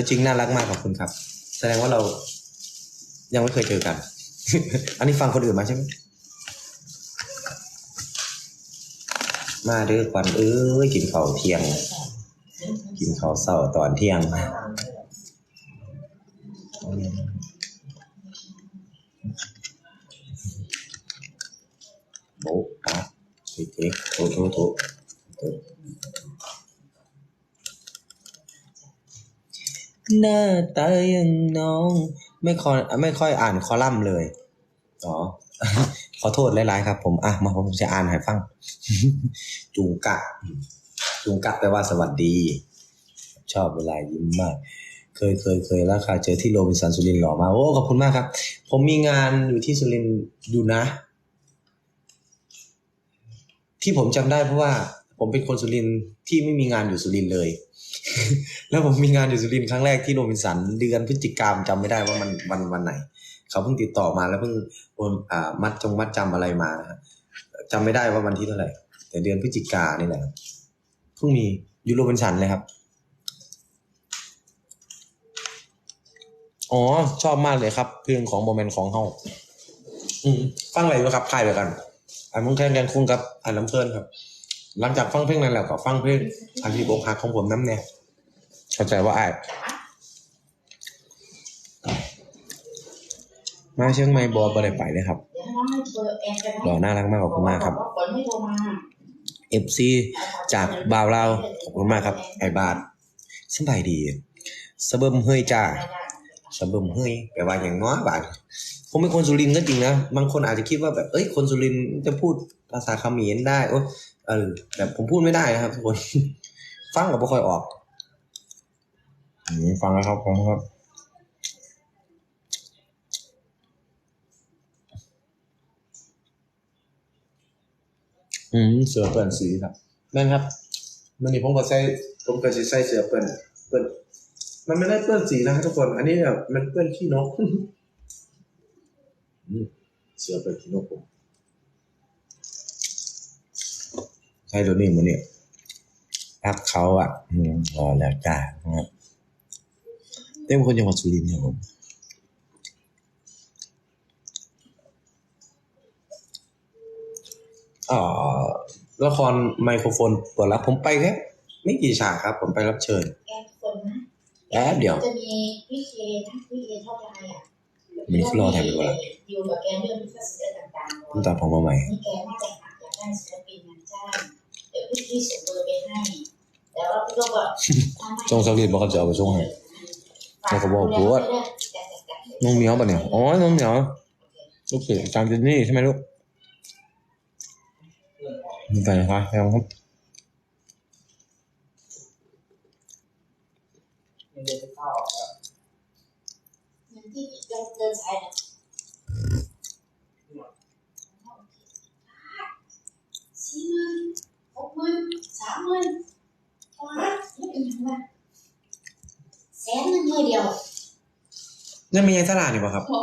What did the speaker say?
จริงน่ารักมากขอบคุณครับ แสดงว่าเรายังไม่เคยเจอกัน อันนี้ฟังคนอื่นมาใช่ไหมมาเด้อควันเอ้ยกินข้าวเที่ยง กินข้าวเช้าตอนเที่ยงมาโบ๊ะปะเทคโถโถโถโถ หน้าตาอย่างน้อง ไม่ค่อยไม่ค่อยอ่านคอลัมน์เลยอ๋อขอโทษหลายๆครับ ผมอะมาผมจะอ่านให้ฟัง จุงกะ จุงกะแปลว่าสวัสดี ชอบเวลายิ้มมาก เคยเคยเคยแล้วค่ะเจอที่โรบินสันสุรินหล่อมาโอ้ขอบคุณมากครับ ผมมีงานอยู่ที่สุรินอยู่นะ ที่ผมจำได้เพราะว่า ผมเป็นคนสุรินที่ไม่มีงานอยู่สุรินเลย แล้วผมมีงานอยู่สุรินครั้งแรกที่โรบินสันเดือนพฤศจิกายนจำไม่ได้ว่ามันวันวันไหน เขาเพิ่งติดต่อมาแล้วเพิ่งโอนมัดจงมัดจำอะไรมานะฮะจำไม่ได้ว่าวันที่เท่าไหร่ แต่เดือนพฤศจิกานี่แหละเพิ่งมียูโรบินสันเลยครับอ๋อ ชอบมากเลยครับเพลงของโมเมนต์ของเฮาฟังอะไรอยู่ครับค่ายเดียวกันอันมึงแข่งกันคุ้งกับอันลำเพลินครับ หลังจากฟังเพลงนั้นแล้วก็ฟังเพลงอันที่อกหักของผมน้ำแน่เข้าใจว่าอ้ายมาเชียงใหม่บอบอได้ไปเลยครับเดี๋ยวให้น้องให้เบอร์แอนกันหล่อน่ารักมากขอบคุณมากครับเอฟซีจากบาวเราขอบคุณมากครับ ไอบาทสบายดีสเบิมเฮยจ้าสเบิมเฮยแปลว่าอย่างน้อยบาทผมเป็นคนสุรินทร์ก็จริงนะ บางคนอาจจะคิดว่าแบบ เอ้ย คนสุรินทร์จะพูดภาษาเขมรได้ โอ้ เออแต่ผมพูดไม่ได้นะครับทุกคน ฟังกับไม่ค่อยออกอืมฟังแล้วครับฟังแล้วครับอืมเสือเปิ่นสีครับนั่นครับมันนี่ผมก็ใส่ผมก็จะใส่เสือเปิ่นเปิ่นมันไม่ได้เปื้อนสีนะครับทุกคน อันนี้แบบมันเปื้อนขี้นกอืมเสือเปิ่นขี้นกผม ใช่ตัวนี้มันเนี่ยรักเขาอะอืมรอแล้วจ้านะครับเต้เป็นคนจังหวัดสุรินทร์ครับผมเอ่อละครไมโครโฟนเปิดรับผมไปแค่ไม่กี่ฉากครับ ผมไปรับเชิญแอนคนนะแป๊บเดียวจะมีพี่เคนะพี่เคชอบไลน์อะมีคลอแถมไปด้วยอยู่กับแกเรื่องพิเศษต่างๆเพิ่งตัดผมมาใหม่นี่แกน่าจะ หักอยากได้ศิลปินงานจ้างเดี๋ยวพี่พี่ส่งเบอร์ไปให้แต่ว่าพี่ก็บอกจงสลิดบอกเขาจะเอาไปส่งให้แล้วก็บอกกูว่าน้องเหมียวปะเนี่ยอ๋อน้องเหมียวลูกเสือจางเจนนี่ใช่ไหมลูกมีไปนะครับแล้วครับเงินที่เดินเดินสายนะสี่หมื่นหกหมื่นสามหมื่นพอละไม่ เป็นยังไงแสนหนึ่งมือเดียวนั่นไม่ใช่ตลาดนี่ป่ะครับโอ้